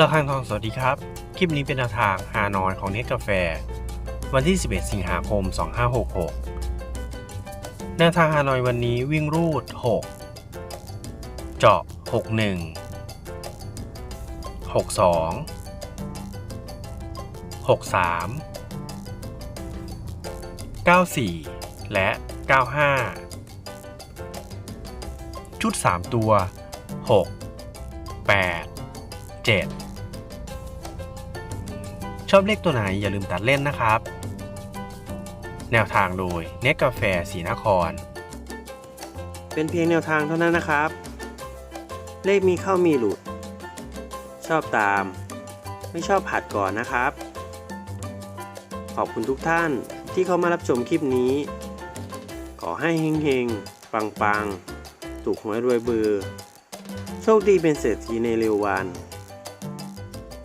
ระฆังทองสวัสดีครับ คลิปนี้เป็นแนวทางฮานอยของเนตกาแฟ วันที่ 11 สิงหาคม 2566 แนวทางฮานอยวันนี้วิ่งรูด 6 เจาะ 61 62 63 94 และ 95 ชุด 3 ตัว 6 8 7 ชอบเลขตัวไหนอย่าลืมตัดเล่นนะครับ แนวทางโดยเนกกาแฟสีนคร เป็นเพียงแนวทางเท่านั้นนะครับ เลขมีเข้ามีหลุด ชอบตาม ไม่ชอบผัดก่อนนะครับ ขอบคุณทุกท่านที่เข้ามารับชมคลิปนี้ ขอให้เฮงๆ ปังๆ ถูกหวยรวยเบือโชคดีเป็นเศรษฐีในเร็ววัน